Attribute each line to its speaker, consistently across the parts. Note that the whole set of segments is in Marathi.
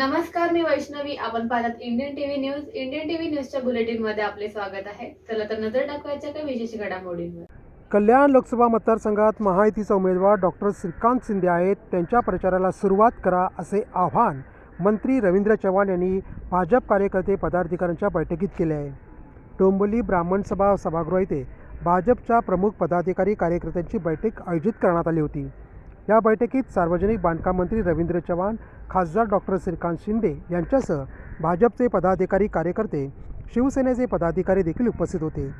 Speaker 1: नमस्कार मी वैष्णवी. आपण पाहतात Indian TV news Indian TV न्यूजच्या बुलेटिनमध्ये आपले स्वागत आहे. चला तर नजर टाकवायच्या काही विशेष घडामोडींवर.
Speaker 2: कल्याण लोकसभा मतदारसंघात महायुतीचा उमेदवार डॉक्टर श्रीकांत शिंदे आहेत. त्यांच्या प्रचाराला सुरुवात करा असे आव्हान मंत्री रवींद्र चव्हाण यांनी भाजप कार्यकर्ते पदाधिकाऱ्यांच्या बैठकीत केले आहे. डोंबोली ब्राह्मण सभा सभागृह येथे भाजपच्या प्रमुख पदाधिकारी कार्यकर्त्यांची बैठक आयोजित करण्यात आली होती. या बैठकीत सार्वजनिक बांधकाम मंत्री रवींद्र चव्हाण खासदार डॉक्टर श्रीकांत शिंदे यांच्यासह भाजपचे पदाधिकारी कार्यकर्ते शिवसेनेचे पदाधिकारी देखील उपस्थित होते.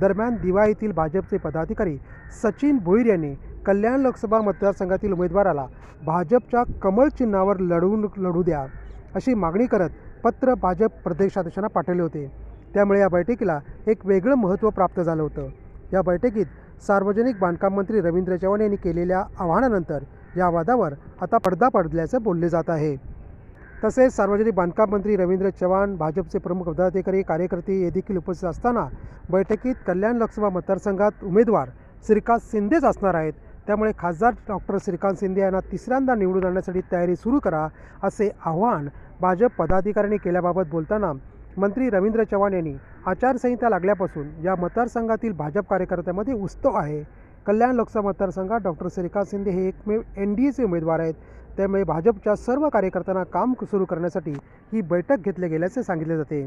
Speaker 2: दरम्यान दिवा येथील भाजपचे पदाधिकारी सचिन भोईर यांनी कल्याण लोकसभा मतदारसंघातील उमेदवाराला भाजपच्या कमळ चिन्हावर लढवून लढू द्या अशी मागणी करत पत्र भाजप प्रदेशाध्यक्षांना पाठवले होते. त्यामुळे या बैठकीला एक वेगळं महत्त्व प्राप्त झालं होतं. या बैठकीत सार्वजनिक बांधकाम मंत्री रवींद्र चव्हाण यांनी केलेल्या आवाहनानंतर या वादावर आता पडदा पडल्याचं बोलले जात आहे. तसेच सार्वजनिक बांधकाम मंत्री रवींद्र चव्हाण भाजपचे प्रमुख पदाधिकारी कार्यकर्ते हे देखील उपस्थित असताना बैठकीत कल्याण लोकसभा मतदारसंघात उमेदवार श्रीकांत शिंदेच असणार आहेत. त्यामुळे खासदार डॉक्टर श्रीकांत शिंदे यांना तिसऱ्यांदा निवडून आणण्यासाठी तयारी सुरू करा असे आव्हान भाजप पदाधिकाऱ्यांनी केल्याबाबत बोलताना मंत्री रवींद्र चव्हाण यांनी आचारसंहिता लागल्यापासून या मतदारसंघातील भाजप कार्यकर्त्यांमध्ये उत्सव आहे. कल्याण लोकसभा मतदारसंघात डॉक्टर श्रीकांत शिंदे हे एकमेव एन डी एचे उमेदवार आहेत. त्यामुळे भाजपच्या सर्व कार्यकर्त्यांना काम सुरू करण्यासाठी ही बैठक घेतली गेल्याचे सांगितले जाते.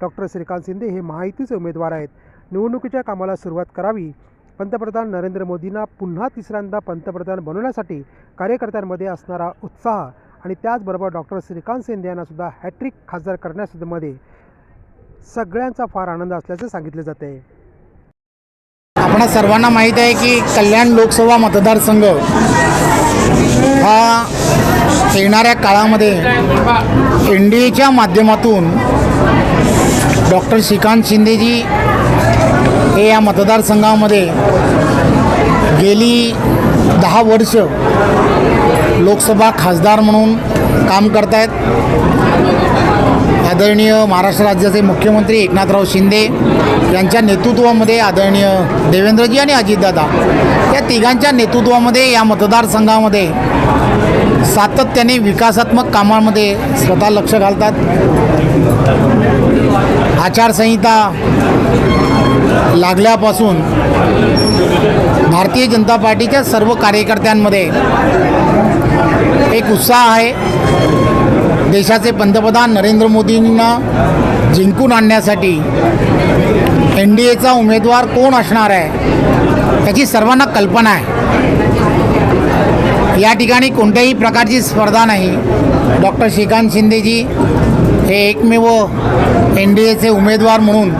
Speaker 2: डॉक्टर श्रीकांत शिंदे हे महायुतीचे उमेदवार आहेत. निवडणुकीच्या कामाला सुरुवात करावी. पंतप्रधान नरेंद्र मोदींना पुन्हा तिसऱ्यांदा पंतप्रधान बनवण्यासाठी कार्यकर्त्यांमध्ये असणारा उत्साह आणि त्याचबरोबर डॉक्टर श्रीकांत शिंदे यांनासुद्धा हॅट्रिक खासदार करण्यामध्ये सगळ्यांचा फार आनंद असल्याचं सांगितले जाते
Speaker 3: आपणा सर्वांना माहीत आहे की कल्याण लोकसभा मतदारसंघ हा येणाऱ्या काळामध्ये एन डी एच्या माध्यमातून डॉक्टर श्रीकांत शिंदेजी हे या मतदारसंघामध्ये गेली दहा वर्ष लोकसभा खासदार म्हणून काम करत आहेत आदरणीय महाराष्ट्र राज्याचे मुख्यमंत्री एकनाथराव शिंदे यांच्या नेतृत्वामध्ये आदरणीय देवेंद्रजी आणि अजितदादा या तिघांच्या नेतृत्वामध्ये या मतदारसंघामध्ये सातत्याने विकासात्मक कामांमध्ये स्वतः लक्ष घालतात. आचारसंहिता लागल्यापासून भारतीय जनता पार्टीच्या सर्व कार्यकर्त्यांमध्ये एक उत्साह आहे. देशाचे पंतप्रधान नरेंद्र मोदींना जिंकून आणण्यासाठी एन डी एचा उमेदवार कोण असणार आहे त्याची सर्वांना कल्पना आहे. या ठिकाणी कोणत्याही प्रकारची स्पर्धा नाही. डॉक्टर श्रीकांत शिंदेजी हे एकमेव एन डी एचे उमेदवार म्हणून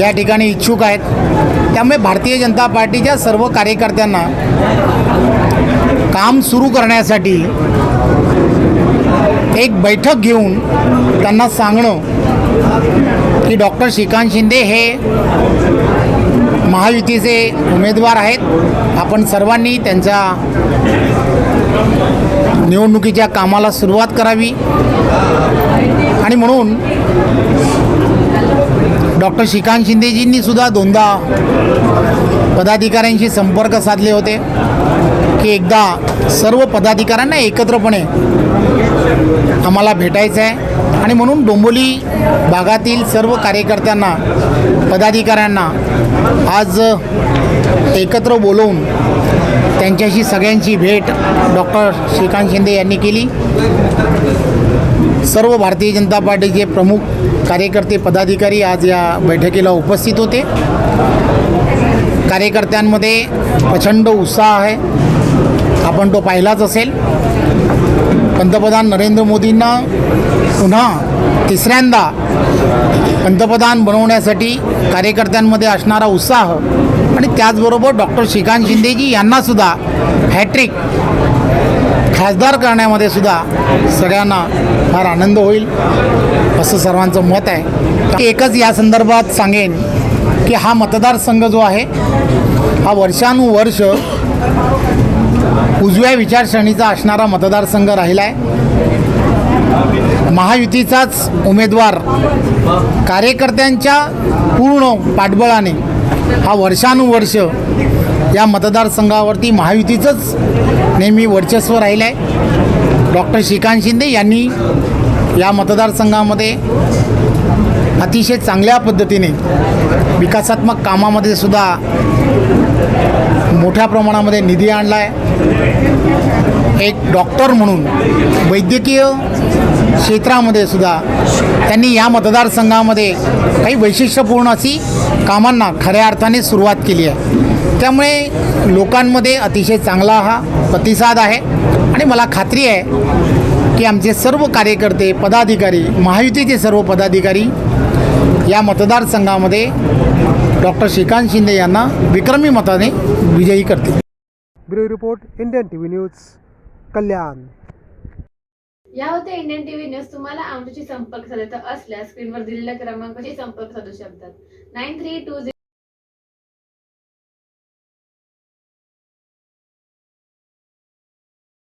Speaker 3: या ठिकाणी इच्छुक आहेत. त्यामुळे भारतीय जनता पार्टीच्या सर्व कार्यकर्त्यांना काम सुरू करण्यासाठी एक बैठक घेऊन त्यांना सांगणं की डॉक्टर श्रीकांत शिंदे हे महायुतीचे उमेदवार आहेत. आपण सर्वांनी त्यांच्या निवडणुकीच्या कामाला सुरुवात करावी. आणि म्हणून डॉक्टर श्रीकांत शिंदेजींनी सुद्धा दोनदा पदाधिकाऱ्यांशी संपर्क साधले होते की एकदा सर्व पदाधिकाऱ्यांना एकत्रपणे आम्हाला भेटायचं आहे. आणि म्हणून डोंबोली भागातील सर्व कार्यकर्त्यांना पदाधिकाऱ्यांना आज एकत्र बोलवून त्यांच्याशी सगळ्यांची भेट डॉक्टर श्रीकांत शिंदे यांनी केली. सर्व भारतीय जनता पार्टीचे प्रमुख कार्यकर्ते पदाधिकारी आज या बैठकीला उपस्थित होते. कार्यकर्त्यांमध्ये प्रचंड उत्साह आहे. आपण तो पाहिलाच असेल. पंतप्रधान नरेंद्र मोदींना पुन्हा तिसऱ्यांदा पंतप्रधान बनवण्यासाठी कार्यकर्त्यांमध्ये असणारा उत्साह आणि त्याचबरोबर डॉक्टर श्रीकांत शिंदेजी यांनासुद्धा हॅट्रिक खासदार करण्यामध्ये सुद्धा सगळ्यांना फार आनंद होईल असं सर्वांचं मत आहे. एकच या संदर्भात सांगेन की हा मतदारसंघ जो आहे हा वर्षानुवर्ष उजव्या विचारसरणीचा असणारा मतदारसंघ राहिला आहे महायुतीचाच उमेदवार कार्यकर्त्यांच्या पूर्ण पाठबळाने हा वर्षानुवर्ष या मतदारसंघावरती महायुतीचंच नेहमी वर्चस्व राहिलं आहे डॉक्टर श्रीकांत शिंदे यांनी या मतदारसंघामध्ये अतिशय चांगल्या पद्धतीने विकासात्मक कामामध्ये सुद्धा मोठ्या प्रमाणामध्ये निधी आणला आहे एक डॉक्टर म्हणून वैद्यकीय क्षेत्रामध्ये सुद्धा त्यांनी या मतदारसंघामध्ये काही वैशिष्ट्यपूर्ण अशी कामांना खऱ्या अर्थाने सुरुवात केली आहे. त्यामुळे लोकांमध्ये अतिशय चांगला हा प्रतिसाद आहे. आणि मला खात्री आहे की आमचे सर्व कार्यकर्ते पदाधिकारी महायुतीचे सर्व पदाधिकारी या मतदारसंघामध्ये डॉक्टर श्रीकांत शिंदे यांना विक्रमी मताने विजयी करतील.
Speaker 2: Bureau report Indian T V news Kalyan.
Speaker 1: या होत्या इंडियन टीव्ही न्यूज. तुम्हाला आमच्याशी संपर्क साधायचा असल्यास स्क्रीनवर दिलेल्या क्रमांकाशी संपर्क साधू शकतात. Nine three to